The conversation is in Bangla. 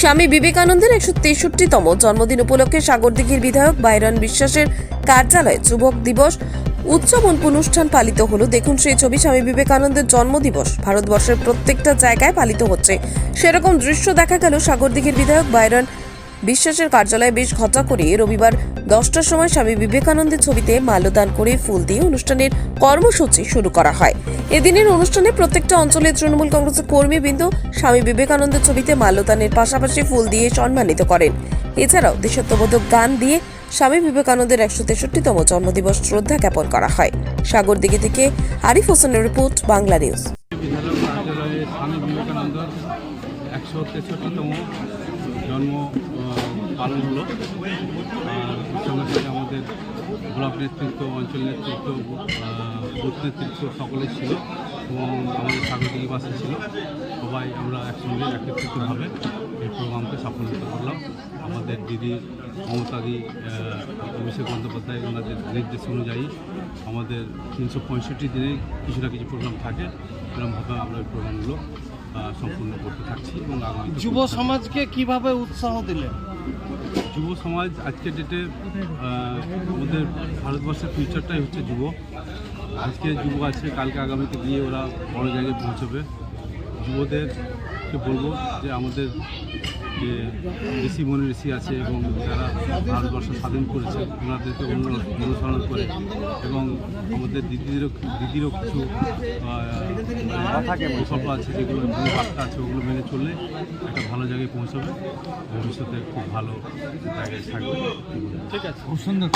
স্বামী বিবেকানন্দের একশো তেষট্টিতম জন্মদিন উপলক্ষে সাগরদিঘির বিধায়ক বাইরন বিশ্বাসের কার্যালয়ে যুবক দিবস, উৎসব অনুষ্ঠান পালিত হলো। দেখুন, সেই ছবি স্বামী বিবেকানন্দের জন্মদিবস। ভারতবর্ষের প্রত্যেকটা জায়গায় পালিত হচ্ছে। সেরকম দৃশ্য দেখা গেল সাগরদিঘির বিধায়ক বাইরন বিশ্বাসের কার্যালয়ে বেশ ঘটা করে রবিবার দশটার সময় স্বামী বিবেকানন্দের ছবিতে মাল্যদান করে ফুল দিয়ে অনুষ্ঠানের কর্মসূচি শুরু করা হয়। এদিনের অনুষ্ঠানে প্রত্যেকটা অঞ্চলের তৃণমূল কংগ্রেসের কর্মীবৃন্দ স্বামী বিবেকানন্দের ছবিতে মাল্যদানের পাশাপাশি ফুল দিয়ে সম্মানিত করেন। এছাড়াও দেশাত্মবোধক গান দিয়ে স্বামী বিবেকানন্দের একশো তেষট্টিতম জন্মদিবস শ্রদ্ধা জ্ঞাপন করা হয়। সাগর সাগরদিঘি থেকে আরিফ হোসেনের রিপোর্ট, বাংলা নিউজ। জন্ম পালন হলো। আর সঙ্গে সাথে আমাদের ব্লক নেতৃত্ব, অঞ্চল নেতৃত্ব বুথ নেতৃত্ব সকলেই ছিল এবং আমাদের স্বাগতিক বাসে ছিল। সবাই আমরা একসঙ্গে একত্রিতভাবে এই প্রোগ্রামকে সাফল্যিত করলাম। আমাদের দিদি মমতাদি অভিষেক বন্দ্যোপাধ্যায় ওনাদের নির্দেশ অনুযায়ী আমাদের তিনশো পঁয়ষট্টি দিনে কিছু না কিছু প্রোগ্রাম থাকে। এরকমভাবে আমরা এই প্রোগ্রামগুলো সম্পূর্ণ করতে থাকছি এবং আগামী যুব সমাজকে কীভাবে উৎসাহ দিলে যুব সমাজ আজকের ডেটে আমাদের ভারতবর্ষের ফিউচারটাই হচ্ছে যুব। আজকে যুব আছে কালকে আগামীতে গিয়ে ওরা বড় জায়গায় পৌঁছবে। যুবদেরকে বলব যে আমাদের যে ঋষি মনে ঋষি আছে এবং যারা ভারতবর্ষ স্বাধীন করেছে, ওনাদেরকে অনু- অনুসরণ করে এবং আমাদের দিদিদেরও দিদিরও কিছু প্রকল্প আছে যেগুলো বার্তা আছে, ওগুলো মেনে চললে একটা ভালো জায়গায় পৌঁছবে। ভবিষ্যতে খুব ভালো জায়গায় থাকবে। ঠিক আছে। খুব সুন্দর।